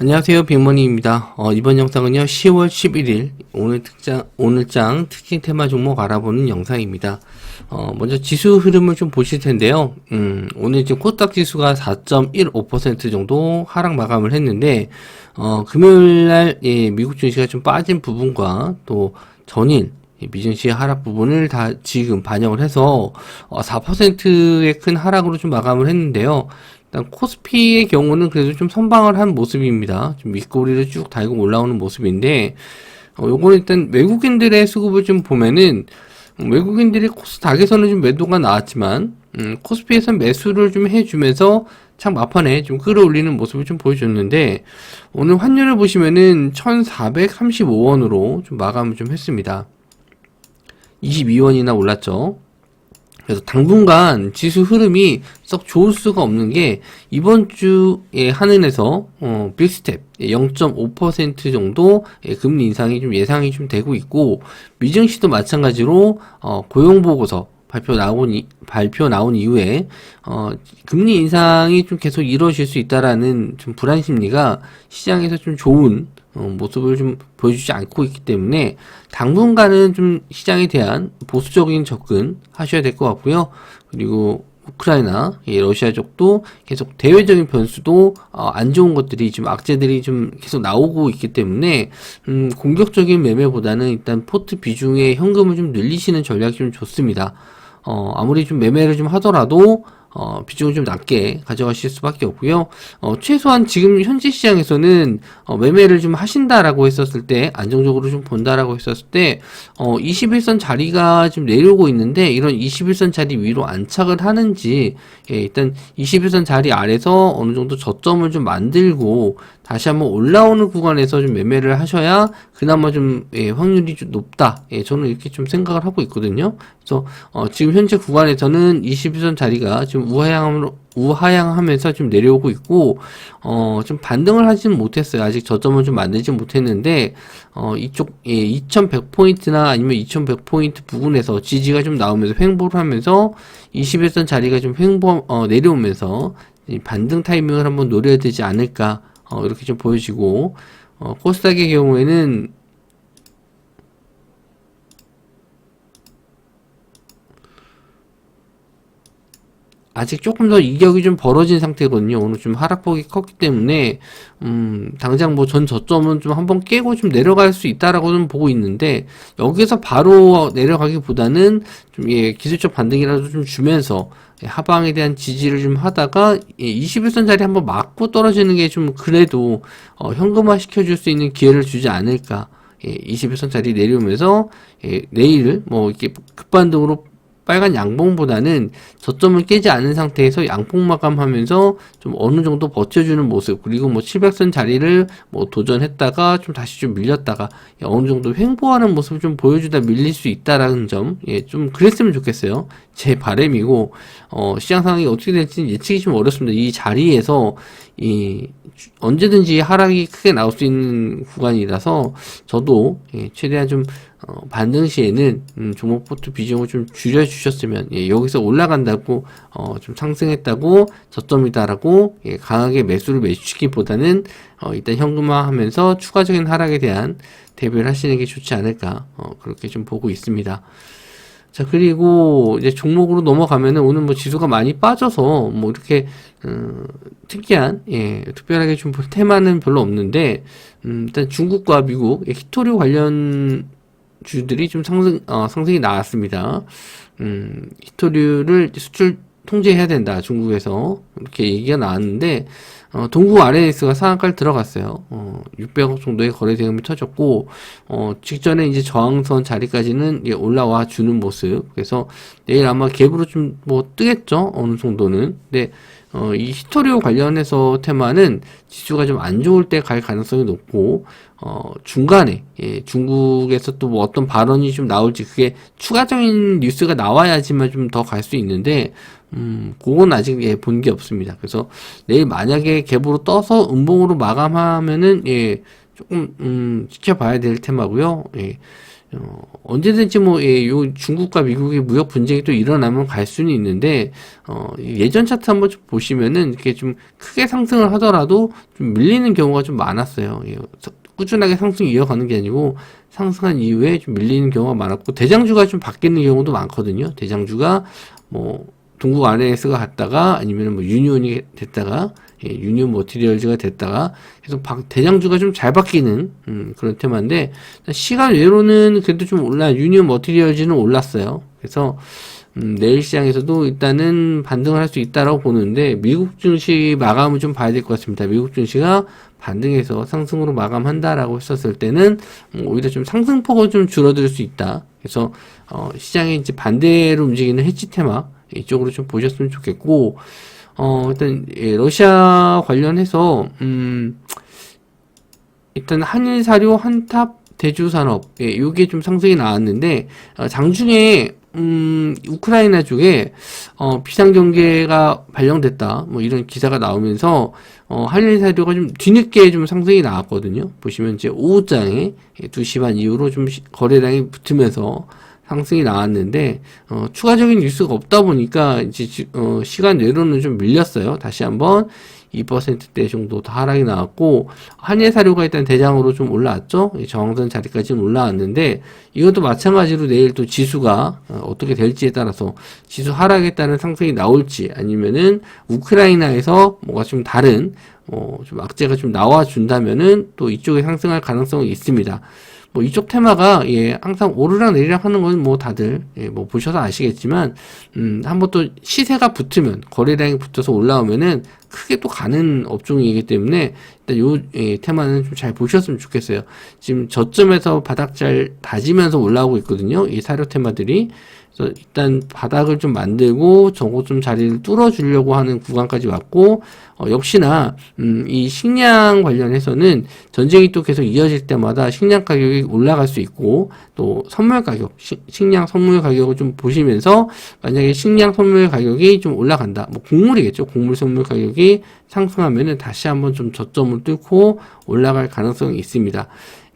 안녕하세요. 빅머니입니다. 어, 이번 영상은요 10월 11일 오늘 특장 오늘장 특징 테마 종목 알아보는 영상입니다. 어, 먼저 지수 흐름을 좀 보실 텐데요. 음, 오늘 지금 코스닥 지수가 4.15% 정도 하락 마감을 했는데 어, 금요일날 예, 미국 증시가 좀 빠진 부분과 또 전일 미증시 하락 부분을 다 지금 반영을 해서 어, 4%의 큰 하락으로 좀 마감을 했는데요. 일단 코스피의 경우는 그래도 좀 선방을 한 모습입니다. 좀 윗꼬리를 쭉 달고 올라오는 모습인데, 어, 요거는 일단 외국인들의 수급을 좀 보면은, 음, 외국인들이 코스닥에서는 좀 매도가 나왔지만, 음, 코스피에서 매수를 좀 해주면서 참 막판에 좀 끌어올리는 모습을 좀 보여줬는데, 오늘 환율을 보시면은 1435원으로 좀 마감을 좀 했습니다. 22원이나 올랐죠. 그래서 당분간 지수 흐름이 썩 좋을 수가 없는 게 이번 주에 한은에서 어, 빅스텝 0.5% 정도 예, 금리 인상이 좀 예상이 좀 되고 있고 미증시도 마찬가지로 어, 고용 보고서 발표 나온 이, 발표 나온 이후에 어, 금리 인상이 좀 계속 이루어질 수 있다라는 좀 불안 심리가 시장에서 좀 좋은 어, 모습을 좀 보여주지 않고 있기 때문에 당분간은 좀 시장에 대한 보수적인 접근 하셔야 될 것 같고요. 그리고 우크라이나, 예, 러시아 쪽도 계속 대외적인 변수도 어, 안 좋은 것들이 좀 악재들이 좀 계속 나오고 있기 때문에 음, 공격적인 매매보다는 일단 포트 비중의 현금을 좀 늘리시는 전략이 좀 좋습니다. 어, 아무리 좀 매매를 좀 하더라도 어, 비중을 좀 낮게 가져가실 수밖에 없고요. 어, 최소한 지금 현재 시장에서는 어, 매매를 좀 하신다라고 했었을 때 안정적으로 좀 본다라고 했었을 때 어, 21선 자리가 좀 내려오고 있는데 이런 21선 자리 위로 안착을 하는지 예, 일단 21선 자리 아래서 어느 정도 저점을 좀 만들고 다시 한번 올라오는 구간에서 좀 매매를 하셔야 그나마 좀 예, 확률이 좀 높다. 예, 저는 이렇게 좀 생각을 하고 있거든요. 그래서 어, 지금 현재 구간에서는 21선 자리가 좀 우하향으로 우하향하면서 좀 내려오고 있고 어 좀 반등을 하지는 못했어요. 아직 저점을 좀 만들지 못했는데 어 이쪽 예, 2100포인트나 아니면 2100포인트 부근에서 지지가 좀 나오면서 횡보를 하면서 21선 자리가 좀 횡보 어, 내려오면서 반등 타이밍을 한번 노려야 되지 않을까 어, 이렇게 좀 보여지고 어, 코스닥의 경우에는 아직 조금 더 이격이 좀 벌어진 상태거든요. 오늘 좀 하락폭이 컸기 때문에 음, 당장 뭐 전 저점은 좀 한번 깨고 좀 내려갈 수 있다라고는 보고 있는데 여기서 바로 내려가기보다는 좀 예, 기술적 반등이라도 좀 주면서 예, 하방에 대한 지지를 좀 하다가 예, 21선 자리 한번 맞고 떨어지는 게 좀 그래도 어, 현금화 시켜줄 수 있는 기회를 주지 않을까. 예, 21선 자리 내려오면서 예, 내일 뭐 이렇게 급반등으로 빨간 양봉보다는 저점을 깨지 않은 상태에서 양봉 마감하면서 좀 어느 정도 버텨주는 모습 그리고 뭐 700선 자리를 뭐 도전했다가 좀 다시 좀 밀렸다가 어느 정도 횡보하는 모습을 좀 보여주다 밀릴 수 있다라는 점 예 좀 그랬으면 좋겠어요 제 바램이고 어 시장 상황이 어떻게 될지 예측이 좀 어렵습니다 이 자리에서 이 언제든지 하락이 크게 나올 수 있는 구간이라서 저도 예, 최대한 좀 어, 반등 시에는 음, 종목 포트 비중을 좀 줄여 주셨으면 예, 여기서 올라간다고 어, 좀 상승했다고 저점이다라고 예, 강하게 매수를 매주시기보다는 어, 일단 현금화하면서 추가적인 하락에 대한 대비를 하시는 게 좋지 않을까 어, 그렇게 좀 보고 있습니다. 자, 그리고 이제 종목으로 넘어가면은 오늘 뭐 지수가 많이 빠져서 뭐 이렇게, 음, 특이한, 예, 특별하게 좀 테마는 별로 없는데, 음, 일단 중국과 미국, 예, 히토류 관련 주들이 좀 상승, 어, 상승이 나왔습니다. 음, 히토류를 수출 통제해야 된다, 중국에서. 이렇게 얘기가 나왔는데, 어, 동구 RNS가 상한가를 들어갔어요. 어, 600억 정도의 거래 대금이 터졌고, 어, 직전에 이제 저항선 자리까지는 예, 올라와 주는 모습. 그래서 내일 아마 갭으로 좀 뭐 뜨겠죠? 어느 정도는. 근데, 어, 이 히토리오 관련해서 테마는 지수가 좀 안 좋을 때 갈 가능성이 높고, 어, 중간에, 예, 중국에서 또 뭐 어떤 발언이 좀 나올지 그게 추가적인 뉴스가 나와야지만 좀 더 갈 수 있는데, 음, 그건 아직 예, 본 게 없습니다. 그래서 내일 만약에 갭으로 떠서 음봉으로 마감하면은 예, 조금 음, 지켜봐야 될 테마고요. 예. 어, 언제든지 뭐, 예, 요 중국과 미국의 무역 분쟁이 또 일어나면 갈 수는 있는데, 어, 예전 차트 한번 좀 보시면은 이렇게 좀 크게 상승을 하더라도 좀 밀리는 경우가 좀 많았어요. 예, 꾸준하게 상승 이어가는 게 아니고 상승한 이후에 좀 밀리는 경우가 많았고, 대장주가 좀 바뀌는 경우도 많거든요. 대장주가 뭐, 동국 RNS가 갔다가 아니면 뭐 유니온이 됐다가 예, 유니온 머티리얼즈가 됐다가 계속 박- 대장주가 좀 잘 바뀌는 음, 그런 테마인데 시간 외로는 그래도 좀 올라 유니온 머티리얼즈는 올랐어요. 그래서 음, 내일 시장에서도 일단은 반등을 할 수 있다라고 보는데 미국 증시 마감을 좀 봐야 될 것 같습니다. 미국 증시가 반등해서 상승으로 마감한다라고 했었을 때는 음, 오히려 좀 상승폭을 좀 줄어들 수 있다. 그래서 어, 시장에 이제 반대로 움직이는 해치 테마 이쪽으로 좀 보셨으면 좋겠고 어, 일단, 예, 러시아 관련해서, 음, 일단 한일 사료 한탑 대주 산업, 예, 요게 좀 상승이 나왔는데, 어, 장중에, 음, 우크라이나 쪽에, 어, 비상 경계가 발령됐다. 뭐 이런 기사가 나오면서, 어, 한일 사료가 좀 뒤늦게 좀 상승이 나왔거든요. 보시면 이제 오후장에, 예, 2시 반 이후로 좀 시- 거래량이 붙으면서, 상승이 나왔는데 어, 추가적인 뉴스가 없다 보니까 이제 지- 어, 시간 내로는 좀 밀렸어요. 다시 한번 2%대 정도 더 하락이 나왔고 한일 사료가 일단 대장으로 좀 올라왔죠. 이 저항선 자리까지 는 올라왔는데 이것도 마찬가지로 내일 또 지수가 어, 어떻게 될지에 따라서 지수 하락에 따른 상승이 나올지 아니면은 우크라이나에서 뭐가 좀 다른 어, 좀 악재가 좀 나와 준다면은 또 이쪽에 상승할 가능성이 있습니다. 뭐 이쪽 테마가 예 항상 오르락 내리락 하는 건 뭐 다들 예, 뭐 보셔서 아시겠지만 음 한번 또 시세가 붙으면 거래량이 붙어서 올라오면은 크게 또 가는 업종이기 때문에 일단 요 예, 테마는 좀 잘 보셨으면 좋겠어요. 지금 저점에서 바닥 잘 다지면서 올라오고 있거든요. 이 사료 테마들이 그래서 일단 바닥을 좀 만들고 좀 자리를 뚫어주려고 하는 구간까지 왔고 어, 역시나 음, 이 식량 관련해서는 전쟁이 또 계속 이어질 때마다 식량 가격이 올라갈 수 있고 또 선물 가격 시- 식량 선물 가격을 좀 보시면서 만약에 식량 선물 가격이 좀 올라간다 뭐 곡물이겠죠 곡물 선물 가격이 상승하면은 다시 한번 좀 저점을 뚫고 올라갈 가능성이 있습니다.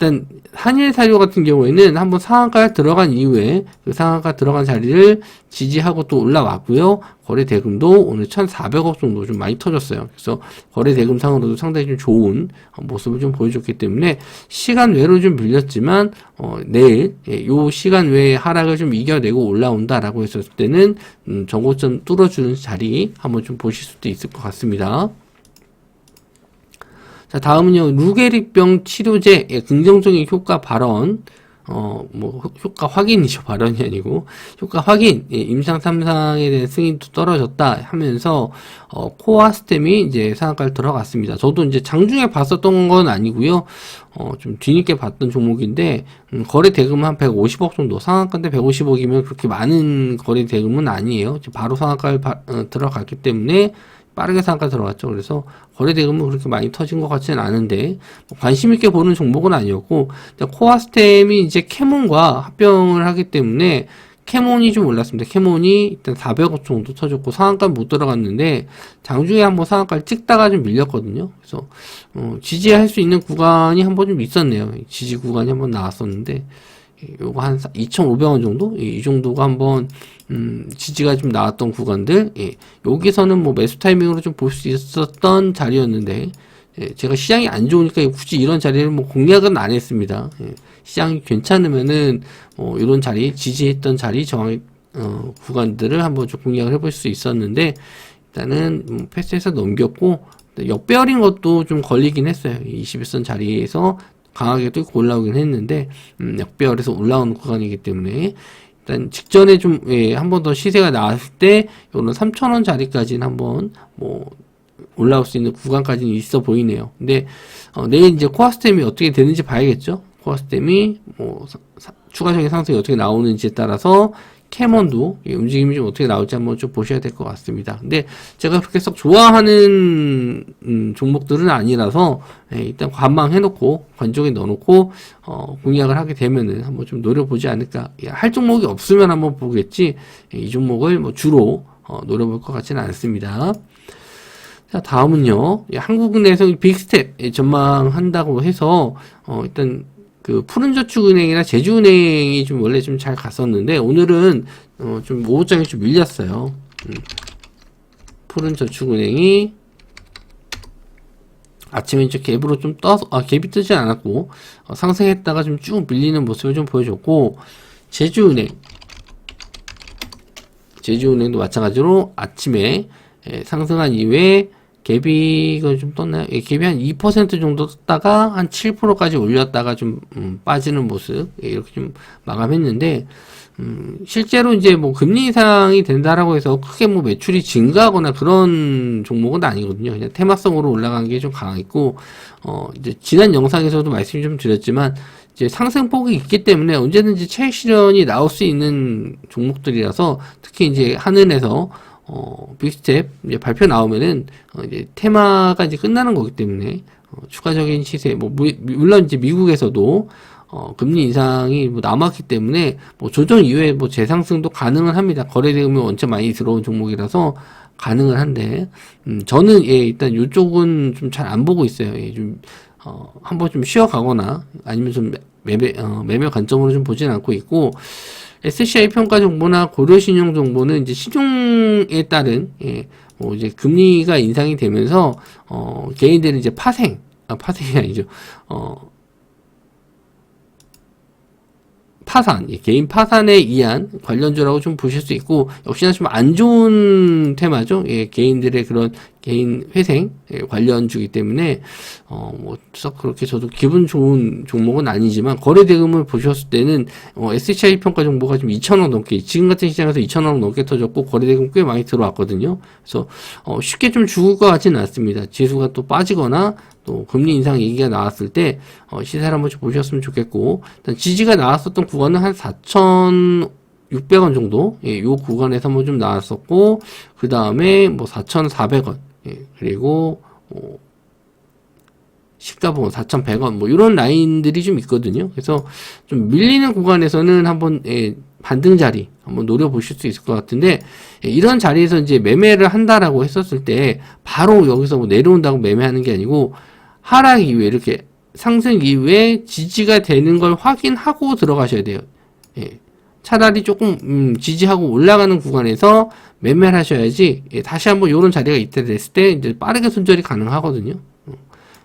일단 한일 사료 같은 경우에는 한번 상한가 들어간 이후에 그 상한가 들어간 자리를 지지하고 또 올라왔고요. 거래 대금도 오늘 1,400억 정도 좀 많이 터졌어요. 그래서 거래 대금 상으로도 상당히 좀 좋은 어, 모습을 좀 보여줬기 때문에 시간 외로 좀 밀렸지만 어, 내일 예, 요 시간 외에 하락을 좀 이겨내고 올라온다라고 했었을 때는 음, 정고점 뚫어주는 자리 한번 좀 보실 수도 있을 것 같습니다. 자, 다음은요, 루게릭병 치료제, 예, 긍정적인 효과 발언, 어, 뭐, 효- 효과 확인이죠. 발언이 아니고. 효과 확인, 예, 임상 3상에 대한 승인도 떨어졌다 하면서, 어, 코아 스템이 이제 상한가를 들어갔습니다. 저도 이제 장중에 봤었던 건 아니고요 어, 좀 뒤늦게 봤던 종목인데, 음, 거래 대금은 한 150억 정도, 상한가인데 150억이면 그렇게 많은 거래 대금은 아니에요. 바로 상한가를 바- 어, 들어갔기 때문에, 빠르게 상한가 들어갔죠. 그래서 거래 대금은 그렇게 많이 터진 것 같지는 않은데 뭐 관심 있게 보는 종목은 아니었고 코아스템이 이제 캐몬과 합병을 하기 때문에 캐몬이 좀 올랐습니다. 캐몬이 일단 400억 정도 터졌고 상한가 못 들어갔는데 장중에 한번 상한가를 찍다가 좀 밀렸거든요. 그래서 어, 지지할 수 있는 구간이 한번 좀 있었네요. 지지 구간이 한번 나왔었는데 예, 요거 한 2,500원 정도? 예, 이 정도가 한번, 음, 지지가 좀 나왔던 구간들, 예, 여기서는 뭐 매수 타이밍으로 좀 볼 수 있었던 자리였는데, 예, 제가 시장이 안 좋으니까 굳이 이런 자리를 뭐 공략은 안 했습니다. 예, 시장이 괜찮으면은, 뭐, 이런 자리, 지지했던 자리, 정확, 어, 구간들을 한번 좀 공략을 해볼 수 있었는데, 일단은, 음, 패스해서 넘겼고, 역배열인 것도 좀 걸리긴 했어요. 21선 자리에서 강하게 뚫고 올라오긴 했는데 음, 역배열에서 올라오는 구간이기 때문에 일단 직전에 좀한번 더 시세가 나왔을 때 요런 3,000원 자리까지는 한번 뭐 올라올 수 있는 구간까지는 있어 보이네요. 근데 어, 내일 이제 코아스템이 어떻게 되는지 봐야겠죠. 코아스템이 뭐 사- 사- 추가적인 상승이 어떻게 나오는지에 따라서 캐먼도 예, 움직임이 좀 어떻게 나올지 한번 좀 보셔야 될 것 같습니다. 근데 제가 그렇게 썩 좋아하는 음, 종목들은 아니라서 예, 일단 관망해놓고 관종에 넣어놓고 어, 공략을 하게 되면은 한번 좀 노려보지 않을까. 예, 할 종목이 없으면 한번 보겠지. 예, 이 종목을 뭐 주로 어, 노려볼 것 같지는 않습니다. 자, 다음은요. 예, 한국 내에서 빅스텝 예, 전망한다고 해서 어, 일단 그 푸른저축은행이나 제주은행이 좀 원래 좀 잘 갔었는데 오늘은 어, 좀 오후장에 좀 밀렸어요. 음. 푸른저축은행이 아침에 이제 갭으로 좀 떠서 아 갭이 뜨지 않았고 어, 상승했다가 좀 쭉 밀리는 모습을 좀 보여줬고 제주은행 제주은행도 마찬가지로 아침에 예, 상승한 이후에 이거 좀 떴나요? 예, 갭이 한2% 정도 떴다가 한 7%까지 올렸다가 좀 음, 빠지는 모습 예, 이렇게 좀 마감했는데 음, 실제로 이제 뭐 금리 인상이 된다라고 해서 크게 뭐 매출이 증가하거나 그런 종목은 아니거든요. 그냥 테마성으로 올라간 게 좀 강했고, 어, 이제 지난 영상에서도 말씀 좀 드렸지만, 이제 상승폭이 있기 때문에 언제든지 차익 실현이 나올 수 있는 종목들이라서 특히 이제 하늘에서 어, 빅스텝 이제 발표 나오면은 어, 이제 테마가 이제 끝나는 거기 때문에 어, 추가적인 시세 뭐 무- 물론 이제 미국에서도 어, 금리 인상이 뭐 남았기 때문에 뭐 조정 이후에 뭐 재상승도 가능은 합니다. 거래 대금이 원체 많이 들어온 종목이라서 가능은 한데 음, 저는 예 일단 이쪽은 좀 잘 안 보고 있어요. 예, 좀 어, 한번 좀 쉬어가거나 아니면 좀 매매 어, 매매 관점으로 좀 보지는 않고 있고 SCI 평가 정보나 고려 신용 정보는 이제 신용에 따른 예, 뭐 이제 금리가 인상이 되면서 어, 개인들은 이제 파생 아 파생이 아니죠. 어, 파산, 예, 개인 파산에 의한 관련주라고 좀 보실 수 있고, 역시나 좀 안 좋은 테마죠. 예, 개인들의 그런 개인 회생 예, 관련주기 때문에, 어, 뭐, 썩 그렇게 저도 기분 좋은 종목은 아니지만, 거래 대금을 보셨을 때는, 어, SHI 평가 정보가 좀 2,000원 넘게, 지금 같은 시장에서 2,000원 넘게 터졌고, 거래 대금 꽤 많이 들어왔거든요. 그래서, 어, 쉽게 좀 죽을 것 같지는 않습니다. 지수가 또 빠지거나, 또 금리 인상 얘기가 나왔을 때 어, 시세를 한번 좀 보셨으면 좋겠고 일단 지지가 나왔었던 구간은 한 4,600원 정도 예, 요 구간에서 한번 좀 나왔었고 그 다음에 뭐 4,400원 예, 그리고 어, 시가보험 4,100원 뭐 이런 라인들이 좀 있거든요. 그래서 좀 밀리는 구간에서는 한번 예, 반등 자리 한번 노려보실 수 있을 것 같은데 예, 이런 자리에서 이제 매매를 한다라고 했었을 때 바로 여기서 뭐 내려온다고 매매하는 게 아니고 하락 이후에 이렇게 상승 이후에 지지가 되는 걸 확인하고 들어가셔야 돼요. 예. 차라리 조금 음, 지지하고 올라가는 구간에서 매매를 하셔야지 예, 다시 한번 이런 자리가 있다 됐을 때 이제 빠르게 손절이 가능하거든요. 어.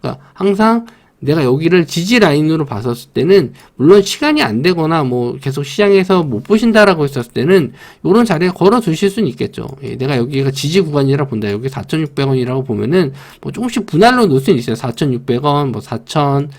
그러니까 항상 내가 여기를 지지 라인으로 봤었을 때는 물론 시간이 안 되거나 뭐 계속 시장에서 못 보신다라고 했었을 때는 이런 자리에 걸어 두실 수는 있겠죠. 예, 내가 여기가 지지 구간이라 본다. 여기 4,600원이라고 보면은 뭐 조금씩 분할로 놓을 수는 있어요. 4,600원, 뭐 4,000,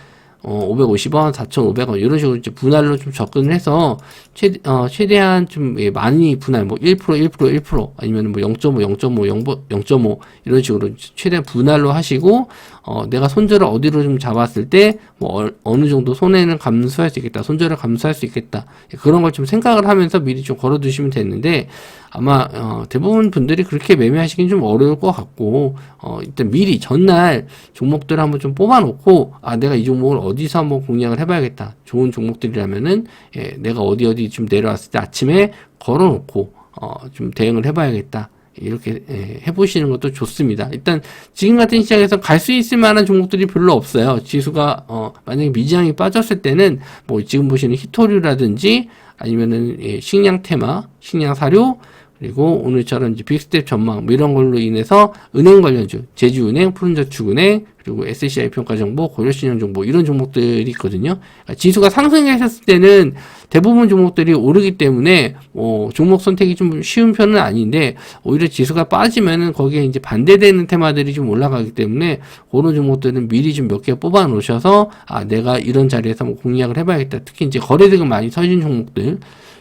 어, 550원, 4,500원 이런 식으로 이제 분할로 좀 접근을 해서 최 어, 최대한 좀 예, 많이 분할 뭐 1%, 1%, 1% 아니면 뭐 0.5, 0.5, 0.5 이런 식으로 최대한 분할로 하시고 어, 내가 손절을 어디로 좀 잡았을 때 뭐 어 느 정도 손해는 감수할 수 있겠다, 손절을 감수할 수 있겠다. 예, 그런 걸 좀 생각을 하면서 미리 좀 걸어 두시면 되는데 아마 어, 대부분 분들이 그렇게 매매하시긴 좀 어려울 것 같고 어, 일단 미리 전날 종목들을 한번 좀 뽑아놓고 아 내가 이 종목을 어디서 한번 공략을 해봐야겠다. 좋은 종목들이라면은 예, 내가 어디 어디 좀 내려왔을 때 아침에 걸어놓고 어, 좀 대응을 해봐야겠다 이렇게 예, 해보시는 것도 좋습니다. 일단 지금 같은 시장에서 갈 수 있을 만한 종목들이 별로 없어요. 지수가 어, 만약에 미지항이 빠졌을 때는 뭐 지금 보시는 히토류라든지 아니면은 예, 식량 테마, 식량 사료 그리고 오늘처럼 이제 빅스텝 전망 뭐 이런 걸로 인해서 은행 관련주, 제주은행, 푸른저축은행 그리고 SCI 평가 정보, 고려신용 정보 이런 종목들이 있거든요. 그러니까 지수가 상승했을 때는 대부분 종목들이 오르기 때문에 뭐 종목 선택이 좀 쉬운 편은 아닌데 오히려 지수가 빠지면은 거기에 이제 반대되는 테마들이 좀 올라가기 때문에 그런 종목들은 미리 좀 몇 개 뽑아 놓으셔서 아 내가 이런 자리에서 뭐 공략을 해봐야겠다. 특히 이제 거래대금 많이 터진 종목들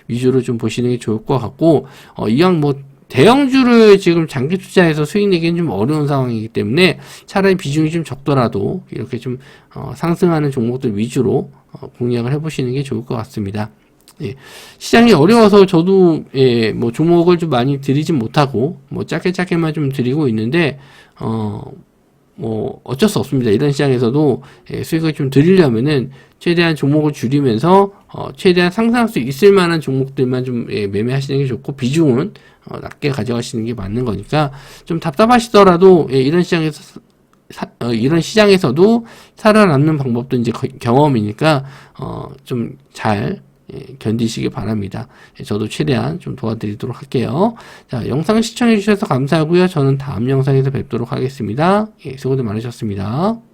위주로 좀 보시는 게 좋을 것 같고 어 이왕 뭐 대형주를 지금 장기 투자해서 수익 내기는 좀 어려운 상황이기 때문에 차라리 비중이 좀 적더라도 이렇게 좀 어, 상승하는 종목들 위주로 어, 공략을 해보시는 게 좋을 것 같습니다. 예, 시장이 어려워서 저도 예, 뭐 종목을 좀 많이 드리진 못하고 뭐 짧게 짧게만 좀 드리고 있는데 어. 뭐 어쩔 수 없습니다. 이런 시장에서도 예, 수익을 좀 드리려면은 최대한 종목을 줄이면서 어, 최대한 상승할 수 있을 만한 종목들만 좀 예, 매매하시는 게 좋고 비중은 어, 낮게 가져가시는 게 맞는 거니까 좀 답답하시더라도 예, 이런 시장에서 사- 어, 이런 시장에서도 살아남는 방법도 이제 거- 경험이니까 어, 좀잘 견디시기 바랍니다. 예, 저도 최대한 좀 도와드리도록 할게요. 자, 영상 시청해 주셔서 감사하고요. 저는 다음 영상에서 뵙도록 하겠습니다. 예, 수고들 많으셨습니다.